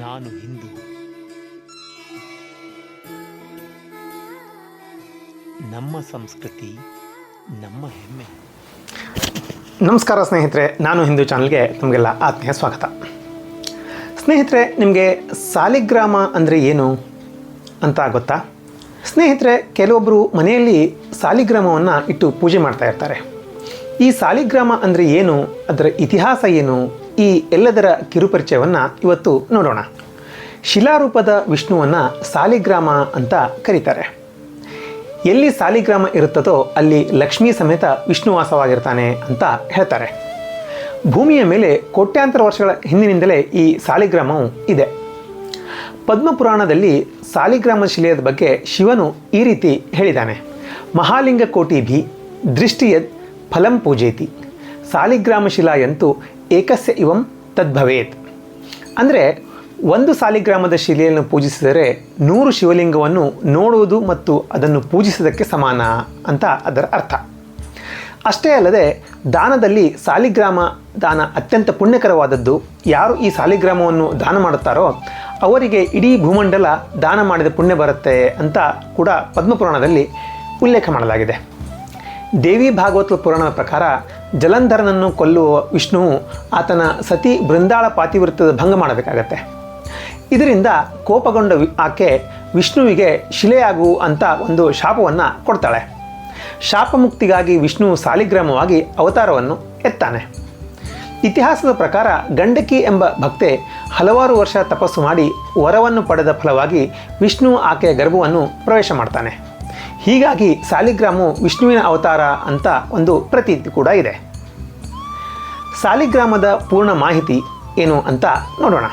ನಾನು ಹಿಂದೂ. ನಮ್ಮ ಸಂಸ್ಕೃತಿ, ನಮ್ಮ ಹೆಮ್ಮೆ. ನಮಸ್ಕಾರ ಸ್ನೇಹಿತರೆ, ನಾನು ಹಿಂದೂ ಚಾನಲ್ಗೆ ತಮಗೆಲ್ಲ ಆತ್ಮೀಯ ಸ್ವಾಗತ. ಸ್ನೇಹಿತರೆ, ನಿಮಗೆ ಸಾಲಿಗ್ರಾಮ ಅಂದರೆ ಏನು ಅಂತ ಗೊತ್ತಾ? ಸ್ನೇಹಿತರೆ ಕೆಲವೊಬ್ಬರು ಮನೆಯಲ್ಲಿ ಸಾಲಿಗ್ರಾಮವನ್ನು ಇಟ್ಟು ಪೂಜೆ ಮಾಡ್ತಾ ಇರ್ತಾರೆ. ಈ ಸಾಲಿಗ್ರಾಮ ಅಂದರೆ ಏನು? ಅದರ ಇತಿಹಾಸ ಏನು? ಈ ಎಲ್ಲದರ ಕಿರುಪರಿಚಯವನ್ನು ಇವತ್ತು ನೋಡೋಣ. ಶಿಲಾರೂಪದ ವಿಷ್ಣುವನ್ನು ಸಾಲಿಗ್ರಾಮ ಅಂತ ಕರೀತಾರೆ. ಎಲ್ಲಿ ಸಾಲಿಗ್ರಾಮ ಇರುತ್ತದೋ ಅಲ್ಲಿ ಲಕ್ಷ್ಮೀ ಸಮೇತ ವಿಷ್ಣುವಾಸವಾಗಿರ್ತಾನೆ ಅಂತ ಹೇಳ್ತಾರೆ. ಭೂಮಿಯ ಮೇಲೆ ಕೋಟ್ಯಾಂತರ ವರ್ಷಗಳ ಹಿಂದಿನಿಂದಲೇ ಈ ಸಾಲಿಗ್ರಾಮವು ಇದೆ. ಪದ್ಮಪುರಾಣದಲ್ಲಿ ಸಾಲಿಗ್ರಾಮ ಶಿಲೆಯದ ಬಗ್ಗೆ ಶಿವನು ಈ ರೀತಿ ಹೇಳಿದ್ದಾನೆ. ಮಹಾಲಿಂಗ ಕೋಟಿ ಭಿ ದೃಷ್ಟಿಯದ್ ಫಲಂ ಪೂಜೇತಿ. ಸಾಲಿಗ್ರಾಮ ಶಿಲಾಯಂತೂ ಏಕಸ್ಯ ಇವಂ ತದ್ಭವೇತ್. ಅಂದರೆ ಒಂದು ಸಾಲಿಗ್ರಾಮದ ಶಿಲೆಯನ್ನು ಪೂಜಿಸಿದರೆ ನೂರು ಶಿವಲಿಂಗವನ್ನು ನೋಡುವುದು ಮತ್ತು ಅದನ್ನು ಪೂಜಿಸುವುದಕ್ಕೆ ಸಮಾನ ಅಂತ ಅದರ ಅರ್ಥ. ಅಷ್ಟೇ ಅಲ್ಲದೆ ದಾನದಲ್ಲಿ ಸಾಲಿಗ್ರಾಮ ದಾನ ಅತ್ಯಂತ ಪುಣ್ಯಕರವಾದದ್ದು, ಯಾರು ಈ ಸಾಲಿಗ್ರಾಮವನ್ನು ದಾನ ಮಾಡುತ್ತಾರೋ ಅವರಿಗೆ ಇಡೀ ಭೂಮಂಡಲ ದಾನ ಮಾಡಿದ ಪುಣ್ಯ ಬರುತ್ತೆ ಅಂತ ಕೂಡ ಪದ್ಮಪುರಾಣದಲ್ಲಿ ಉಲ್ಲೇಖ ಮಾಡಲಾಗಿದೆ. ದೇವಿ ಭಾಗವತ ಪುರಾಣದ ಪ್ರಕಾರ ಜಲಂಧರನನ್ನು ಕೊಲ್ಲುವ ವಿಷ್ಣು ಆತನ ಸತಿ ಬೃಂದಾಳ ಪಾತಿವೃತ್ತದ ಭಂಗ ಮಾಡಬೇಕಾಗತ್ತೆ. ಇದರಿಂದ ಕೋಪಗೊಂಡ ಆಕೆ ವಿಷ್ಣುವಿಗೆ ಶಿಲೆಯಾಗು ಅಂತ ಒಂದು ಶಾಪವನ್ನು ಕೊಡ್ತಾಳೆ. ಶಾಪಮುಕ್ತಿಗಾಗಿ ವಿಷ್ಣು ಸಾಲಿಗ್ರಾಮವಾಗಿ ಅವತಾರವನ್ನು ಎತ್ತಾನೆ. ಇತಿಹಾಸದ ಪ್ರಕಾರ ಗಂಡಕಿ ಎಂಬ ಭಕ್ತೆ ಹಲವಾರು ವರ್ಷ ತಪಸ್ಸು ಮಾಡಿ ವರವನ್ನು ಪಡೆದ ಫಲವಾಗಿ ವಿಷ್ಣು ಆಕೆಯ ಗರ್ಭವನ್ನು ಪ್ರವೇಶ ಮಾಡ್ತಾನೆ. ಹೀಗಾಗಿ ಸಾಲಿಗ್ರಾಮು ವಿಷ್ಣುವಿನ ಅವತಾರ ಅಂತ ಒಂದು ಪ್ರತೀತಿ ಕೂಡ ಇದೆ. ಸಾಲಿಗ್ರಾಮದ ಪೂರ್ಣ ಮಾಹಿತಿ ಏನು ಅಂತ ನೋಡೋಣ.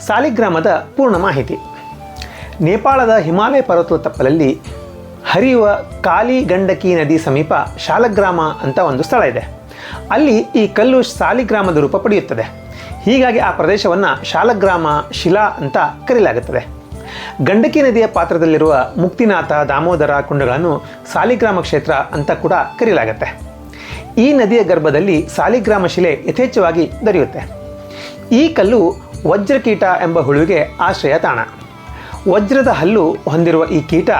ಸಾಲಿಗ್ರಾಮದ ಪೂರ್ಣ ಮಾಹಿತಿ. ನೇಪಾಳದ ಹಿಮಾಲಯ ಪರ್ವತ ತಪ್ಪಲಲ್ಲಿ ಹರಿಯುವ ಕಾಲಿ ಗಂಡಕಿ ನದಿ ಸಮೀಪ ಶಾಲಗ್ರಾಮ ಅಂತ ಒಂದು ಸ್ಥಳ ಇದೆ. ಅಲ್ಲಿ ಈ ಕಲ್ಲು ಸಾಲಿಗ್ರಾಮದ ರೂಪ ಪಡೆಯುತ್ತದೆ. ಹೀಗಾಗಿ ಆ ಪ್ರದೇಶವನ್ನು ಶಾಲಗ್ರಾಮ ಶಿಲಾ ಅಂತ ಕರೆಯಲಾಗುತ್ತದೆ ಗಂಡಕಿ ನದಿಯ ಪಾತ್ರದಲ್ಲಿರುವ ಮುಕ್ತಿನಾಥ ದಾಮೋದರ ಕುಂಡಗಳನ್ನು ಸಾಲಿಗ್ರಾಮ ಕ್ಷೇತ್ರ ಅಂತ ಕೂಡ ಕರೆಯಲಾಗುತ್ತೆ ಈ ನದಿಯ ಗರ್ಭದಲ್ಲಿ ಸಾಲಿಗ್ರಾಮ ಶಿಲೆ ಯಥೇಚ್ಛವಾಗಿ ದೊರೆಯುತ್ತೆ. ಈ ಕಲ್ಲು ವಜ್ರಕೀಟ ಎಂಬ ಹುಳುವಿಗೆ ಆಶ್ರಯ ತಾಣ. ವಜ್ರದ ಹಲ್ಲು ಹೊಂದಿರುವ ಈ ಕೀಟ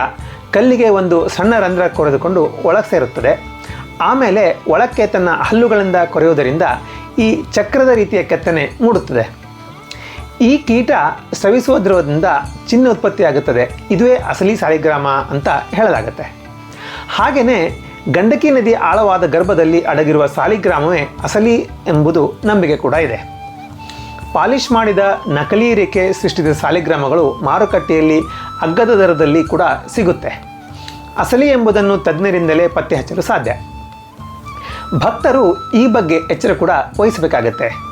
ಕಲ್ಲಿಗೆ ಒಂದು ಸಣ್ಣ ರಂಧ್ರ ಕೊರೆದುಕೊಂಡು ಒಳಗೆ ಸೇರುತ್ತದೆ. ಆಮೇಲೆ ಒಳಕ್ಕೆ ತನ್ನ ಹಲ್ಲುಗಳಿಂದ ಕೊರೆಯುವುದರಿಂದ ಈ ಚಕ್ರದ ರೀತಿಯ ಕೆತ್ತನೆ ಮೂಡುತ್ತದೆ. ಈ ಕೀಟ ಸವಿಸುವ ದ್ರವದಿಂದ ಚಿನ್ನ ಉತ್ಪತ್ತಿಯಾಗುತ್ತದೆ ಇದುವೇ ಅಸಲಿ ಸಾಲಿಗ್ರಾಮ ಅಂತ ಹೇಳಲಾಗುತ್ತೆ. ಹಾಗೆಯೇ ಗಂಡಕಿ ನದಿ ಆಳವಾದ ಗರ್ಭದಲ್ಲಿ ಅಡಗಿರುವ ಸಾಲಿಗ್ರಾಮವೇ ಅಸಲಿ ಎಂಬುದು ನಂಬಿಕೆ ಕೂಡ ಇದೆ. ಪಾಲಿಷ್ ಮಾಡಿದ ನಕಲಿ ರೇಖೆ ಸೃಷ್ಟಿದ ಸಾಲಿಗ್ರಾಮಗಳು ಮಾರುಕಟ್ಟೆಯಲ್ಲಿ ಅಗ್ಗದ ದರದಲ್ಲಿ ಕೂಡ ಸಿಗುತ್ತೆ. ಅಸಲಿ ಎಂಬುದನ್ನು ತಜ್ಞರಿಂದಲೇ ಪತ್ತೆ ಹಚ್ಚಲು ಸಾಧ್ಯ. ಭಕ್ತರು ಈ ಬಗ್ಗೆ ಎಚ್ಚರ ಕೂಡ ವಹಿಸಬೇಕಾಗತ್ತೆ.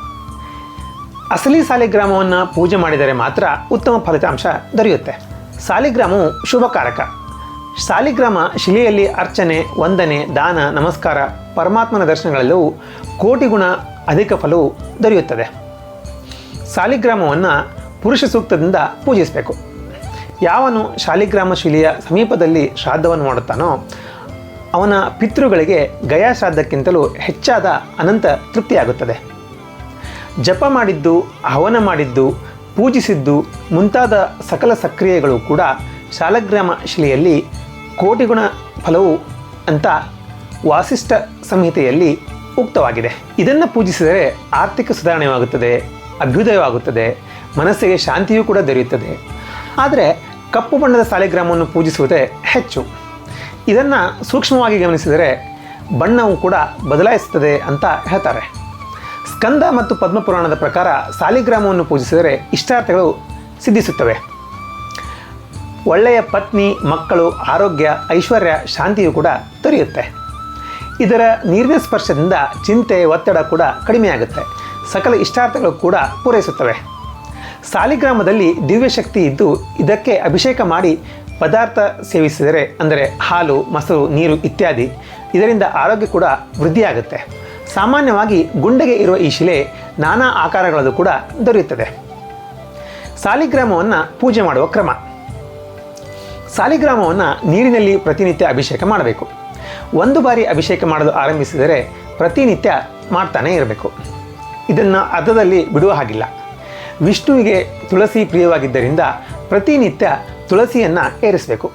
ಅಸಲಿ ಸಾಲಿಗ್ರಾಮವನ್ನು ಪೂಜೆ ಮಾಡಿದರೆ ಮಾತ್ರ ಉತ್ತಮ ಫಲಿತಾಂಶ ದೊರೆಯುತ್ತೆ. ಸಾಲಿಗ್ರಾಮವು ಶುಭಕಾರಕ ಸಾಲಿಗ್ರಾಮ ಶಿಲೆಯಲ್ಲಿ ಅರ್ಚನೆ, ವಂದನೆ, ದಾನ, ನಮಸ್ಕಾರ, ಪರಮಾತ್ಮನ ದರ್ಶನಗಳಲ್ಲೂ ಕೋಟಿ ಗುಣ ಅಧಿಕ ಫಲವು ದೊರೆಯುತ್ತದೆ. ಸಾಲಿಗ್ರಾಮವನ್ನು ಪುರುಷ ಸೂಕ್ತದಿಂದ ಪೂಜಿಸಬೇಕು. ಯಾವನು ಶಾಲಿಗ್ರಾಮ ಶಿಲೆಯ ಸಮೀಪದಲ್ಲಿ ಶ್ರಾದ್ದವನ್ನು ಮಾಡುತ್ತಾನೋ, ಅವನ ಪಿತೃಗಳಿಗೆ ಗಯಾ ಶ್ರಾದ್ದಕ್ಕಿಂತಲೂ ಹೆಚ್ಚಾದ ಅನಂತ ತೃಪ್ತಿಯಾಗುತ್ತದೆ. ಜಪ ಮಾಡಿದ್ದು, ಹವನ ಮಾಡಿದ್ದು, ಪೂಜಿಸಿದ್ದು ಮುಂತಾದ ಸಕಲ ಸಕ್ರಿಯೆಗಳು ಕೂಡ ಶಾಲಗ್ರಾಮ ಶಿಲೆಯಲ್ಲಿ ಕೋಟಿಗುಣ ಫಲವು ಅಂತ ವಾಸಿಷ್ಠ ಸಂಹಿತೆಯಲ್ಲಿ ಉಕ್ತವಾಗಿದೆ. ಇದನ್ನು ಪೂಜಿಸಿದರೆ ಆರ್ಥಿಕ ಸುಧಾರಣೆಯಾಗುತ್ತದೆ ಅಭ್ಯುದಯವಾಗುತ್ತದೆ, ಮನಸ್ಸಿಗೆ ಶಾಂತಿಯೂ ಕೂಡ ದೊರೆಯುತ್ತದೆ. ಆದರೆ ಕಪ್ಪು ಬಣ್ಣದ ಸಾಲಿಗ್ರಾಮವನ್ನು ಪೂಜಿಸುವುದೇ ಹೆಚ್ಚು. ಇದನ್ನು ಸೂಕ್ಷ್ಮವಾಗಿ ಗಮನಿಸಿದರೆ ಬಣ್ಣವು ಕೂಡ ಬದಲಾಯಿಸುತ್ತದೆ ಅಂತ ಹೇಳ್ತಾರೆ. ಸ್ಕಂದ ಮತ್ತು ಪದ್ಮಪುರಾಣದ ಪ್ರಕಾರ ಸಾಲಿಗ್ರಾಮವನ್ನು ಪೂಜಿಸಿದರೆ ಇಷ್ಟಾರ್ಥಗಳು ಸಿದ್ಧಿಸುತ್ತವೆ. ಒಳ್ಳೆಯ ಪತ್ನಿ, ಮಕ್ಕಳು, ಆರೋಗ್ಯ, ಐಶ್ವರ್ಯ, ಶಾಂತಿಯು ಕೂಡ ದೊರೆಯುತ್ತೆ. ಇದರ ನೀರಿನ ಸ್ಪರ್ಶದಿಂದ ಚಿಂತೆ, ಒತ್ತಡ ಕೂಡ ಕಡಿಮೆಯಾಗುತ್ತೆ. ಸಕಲ ಇಷ್ಟಾರ್ಥಗಳು ಕೂಡ ಪೂರೈಸುತ್ತವೆ. ಸಾಲಿಗ್ರಾಮದಲ್ಲಿ ದಿವ್ಯಶಕ್ತಿ ಇದ್ದು ಇದಕ್ಕೆ ಅಭಿಷೇಕ ಮಾಡಿ ಪದಾರ್ಥ ಸೇವಿಸಿದರೆ ಅಂದರೆ ಹಾಲು, ಮೊಸರು, ನೀರು ಇತ್ಯಾದಿ ಇದರಿಂದ ಆರೋಗ್ಯ ಕೂಡ ವೃದ್ಧಿಯಾಗುತ್ತೆ. ಸಾಮಾನ್ಯವಾಗಿ ಗುಂಡೆಗೆ ಇರುವ ಈ ಶಿಲೆ ನಾನಾ ಆಕಾರಗಳಲ್ಲೂ ಕೂಡ ದೊರೆಯುತ್ತದೆ. ಸಾಲಿಗ್ರಾಮವನ್ನು ಪೂಜೆ ಮಾಡುವ ಕ್ರಮ. ಸಾಲಿಗ್ರಾಮವನ್ನು ನೀರಿನಲ್ಲಿ ಪ್ರತಿನಿತ್ಯ ಅಭಿಷೇಕ ಮಾಡಬೇಕು. ಒಂದು ಬಾರಿ ಅಭಿಷೇಕ ಮಾಡಲು ಆರಂಭಿಸಿದರೆ ಪ್ರತಿನಿತ್ಯ ಮಾಡ್ತಾನೆ ಇರಬೇಕು. ಇದನ್ನು ಅರ್ಧದಲ್ಲಿ ಬಿಡುವ ಹಾಗಿಲ್ಲ. ವಿಷ್ಣುವಿಗೆ ತುಳಸಿ ಪ್ರಿಯವಾಗಿದ್ದರಿಂದ ಪ್ರತಿನಿತ್ಯ ತುಳಸಿಯನ್ನು ಏರಿಸಬೇಕು.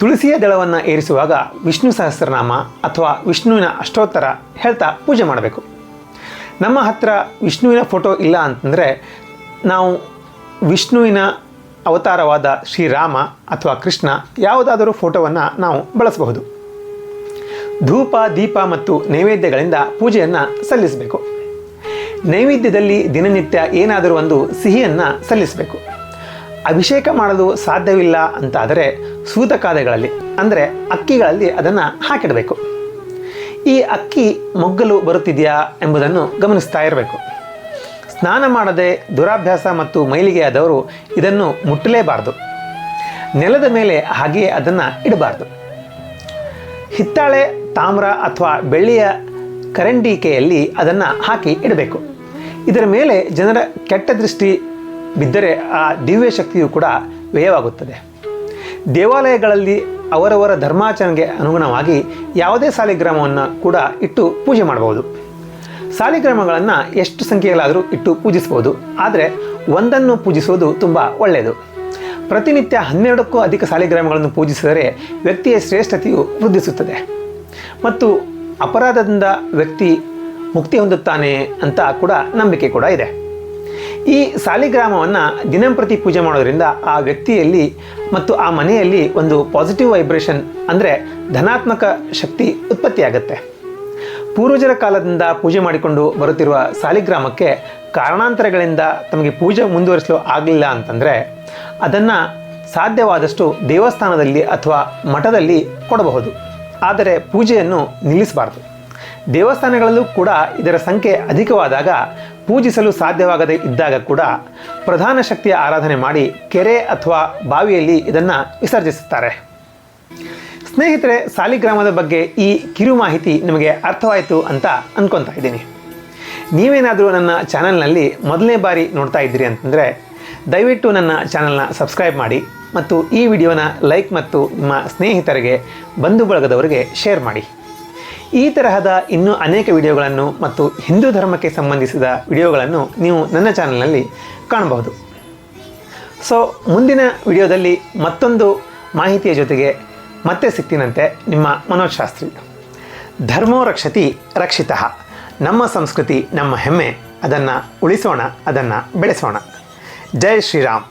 ತುಳಸಿಯ ದಳವನ್ನು ಏರಿಸುವಾಗ ವಿಷ್ಣು ಸಹಸ್ರನಾಮ ಅಥವಾ ವಿಷ್ಣುವಿನ ಅಷ್ಟೋತ್ತರ ಹೇಳ್ತಾ ಪೂಜೆ ಮಾಡಬೇಕು. ನಮ್ಮ ಹತ್ರ ವಿಷ್ಣುವಿನ ಫೋಟೋ ಇಲ್ಲ ಅಂತಂದರೆ ನಾವು ವಿಷ್ಣುವಿನ ಅವತಾರವಾದ ಶ್ರೀರಾಮ ಅಥವಾ ಕೃಷ್ಣ ಯಾವುದಾದರೂ ಫೋಟೋವನ್ನು ನಾವು ಬಳಸಬಹುದು. ಧೂಪ, ದೀಪ ಮತ್ತು ನೈವೇದ್ಯಗಳಿಂದ ಪೂಜೆಯನ್ನು ಸಲ್ಲಿಸಬೇಕು. ನೈವೇದ್ಯದಲ್ಲಿ ದಿನನಿತ್ಯ ಏನಾದರೂ ಒಂದು ಸಿಹಿಯನ್ನು ಸಲ್ಲಿಸಬೇಕು. ಅಭಿಷೇಕ ಮಾಡಲು ಸಾಧ್ಯವಿಲ್ಲ ಅಂತಾದರೆ ಸೂತಕಾದೆಗಳಲ್ಲಿ ಅಂದರೆ ಅಕ್ಕಿಗಳಲ್ಲಿ ಅದನ್ನು ಹಾಕಿಡಬೇಕು. ಈ ಅಕ್ಕಿ ಮೊಗ್ಗಲು ಬರುತ್ತಿದೆಯಾ ಎಂಬುದನ್ನು ಗಮನಿಸ್ತಾ ಇರಬೇಕು. ಸ್ನಾನ ಮಾಡದೆ ದುರಾಭ್ಯಾಸ ಮತ್ತು ಮೈಲಿಗೆಯಾದವರು ಇದನ್ನು ಮುಟ್ಟಲೇಬಾರದು. ನೆಲದ ಮೇಲೆ ಹಾಗೆಯೇ ಅದನ್ನು ಇಡಬಾರ್ದು. ಹಿತ್ತಾಳೆ, ತಾಮ್ರ ಅಥವಾ ಬೆಳ್ಳಿಯ ಕರಂಡಿಕೆಯಲ್ಲಿ ಅದನ್ನು ಹಾಕಿ ಇಡಬೇಕು. ಇದರ ಮೇಲೆ ಜನರ ಕೆಟ್ಟ ದೃಷ್ಟಿ ಬಿದ್ದರೆ ಆ ದಿವ್ಯ ಶಕ್ತಿಯು ಕೂಡ ವ್ಯಯವಾಗುತ್ತದೆ. ದೇವಾಲಯಗಳಲ್ಲಿ ಅವರವರ ಧರ್ಮಾಚರಣೆಗೆ ಅನುಗುಣವಾಗಿ ಯಾವುದೇ ಸಾಲಿಗ್ರಾಮವನ್ನು ಕೂಡ ಇಟ್ಟು ಪೂಜೆ ಮಾಡಬಹುದು. ಸಾಲಿಗ್ರಾಮಗಳನ್ನು ಎಷ್ಟು ಸಂಖ್ಯೆಗಳಾದರೂ ಇಟ್ಟು ಪೂಜಿಸಬಹುದು. ಆದರೆ ಒಂದನ್ನು ಪೂಜಿಸುವುದು ತುಂಬ ಒಳ್ಳೆಯದು. ಪ್ರತಿನಿತ್ಯ ಹನ್ನೆರಡಕ್ಕೂ ಅಧಿಕ ಸಾಲಿಗ್ರಾಮಗಳನ್ನು ಪೂಜಿಸಿದರೆ ವ್ಯಕ್ತಿಯ ಶ್ರೇಷ್ಠತೆಯು ವೃದ್ಧಿಸುತ್ತದೆ. ಮತ್ತು ಅಪರಾಧದಿಂದ ವ್ಯಕ್ತಿ ಮುಕ್ತಿ ಹೊಂದುತ್ತಾನೆ ಅಂತ ಕೂಡ ನಂಬಿಕೆ ಕೂಡ ಇದೆ. ಈ ಸಾಲಿಗ್ರಾಮವನ್ನು ದಿನಂಪ್ರತಿ ಪೂಜೆ ಮಾಡೋದ್ರಿಂದ ಆ ವ್ಯಕ್ತಿಯಲ್ಲಿ ಮತ್ತು ಆ ಮನೆಯಲ್ಲಿ ಒಂದು ಪಾಸಿಟಿವ್ ವೈಬ್ರೇಷನ್ ಅಂದರೆ ಧನಾತ್ಮಕ ಶಕ್ತಿ ಉತ್ಪತ್ತಿಯಾಗುತ್ತೆ. ಪೂರ್ವಜರ ಕಾಲದಿಂದ ಪೂಜೆ ಮಾಡಿಕೊಂಡು ಬರುತ್ತಿರುವ ಸಾಲಿಗ್ರಾಮಕ್ಕೆ ಕಾರಣಾಂತರಗಳಿಂದ ತಮಗೆ ಪೂಜೆ ಮುಂದುವರಿಸಲು ಆಗಲಿಲ್ಲ ಅಂತಂದರೆ ಅದನ್ನು ಸಾಧ್ಯವಾದಷ್ಟು ದೇವಸ್ಥಾನದಲ್ಲಿ ಅಥವಾ ಮಠದಲ್ಲಿ ಕೊಡಬಹುದು. ಆದರೆ ಪೂಜೆಯನ್ನು ನಿಲ್ಲಿಸಬಾರದು. ದೇವಸ್ಥಾನಗಳಲ್ಲೂ ಕೂಡ ಇದರ ಸಂಖ್ಯೆ ಅಧಿಕವಾದಾಗ ಪೂಜಿಸಲು ಸಾಧ್ಯವಾಗದೆ ಇದ್ದಾಗ ಕೂಡ ಪ್ರಧಾನ ಶಕ್ತಿಯ ಆರಾಧನೆ ಮಾಡಿ ಕೆರೆ ಅಥವಾ ಬಾವಿಯಲ್ಲಿ ಇದನ್ನು ವಿಸರ್ಜಿಸುತ್ತಾರೆ. ಸ್ನೇಹಿತರೆ ಸಾಲಿಗ್ರಾಮದ ಬಗ್ಗೆ ಈ ಕಿರು ಮಾಹಿತಿ ನಿಮಗೆ ಅರ್ಥವಾಯಿತು ಅಂತ ಅಂದ್ಕೊತಾ ಇದ್ದೀನಿ. ನೀವೇನಾದರೂ ನನ್ನ ಚಾನಲ್ನಲ್ಲಿ ಮೊದಲನೇ ಬಾರಿ ನೋಡ್ತಾ ಇದ್ದೀರಿ ಅಂತಂದರೆ, ದಯವಿಟ್ಟು ನನ್ನ ಚಾನಲ್ನ ಸಬ್ಸ್ಕ್ರೈಬ್ ಮಾಡಿ ಮತ್ತು ಈ ವಿಡಿಯೋನ ಲೈಕ್ ಮತ್ತು ನಿಮ್ಮ ಸ್ನೇಹಿತರಿಗೆ, ಬಂಧು ಬಳಗದವರಿಗೆ ಶೇರ್ ಮಾಡಿ. ಈ ತರಹದ ಇನ್ನೂ ಅನೇಕ ವಿಡಿಯೋಗಳನ್ನು ಮತ್ತು ಹಿಂದೂ ಧರ್ಮಕ್ಕೆ ಸಂಬಂಧಿಸಿದ ವಿಡಿಯೋಗಳನ್ನು ನೀವು ನನ್ನ ಚಾನಲ್ನಲ್ಲಿ ಕಾಣಬಹುದು. ಸೊ, ಮುಂದಿನ ವಿಡಿಯೋದಲ್ಲಿ ಮತ್ತೊಂದು ಮಾಹಿತಿಯ ಜೊತೆಗೆ ಮತ್ತೆ ಸಿಕ್ತಿನಂತೆ ನಿಮ್ಮ ಮನೋಜ್ ಶಾಸ್ತ್ರಿ. ಧರ್ಮೋ ರಕ್ಷತಿ ರಕ್ಷಿತ. ನಮ್ಮ ಸಂಸ್ಕೃತಿ ನಮ್ಮ ಹೆಮ್ಮೆ. ಅದನ್ನು ಉಳಿಸೋಣ, ಅದನ್ನು ಬೆಳೆಸೋಣ. ಜೈ ಶ್ರೀರಾಮ್.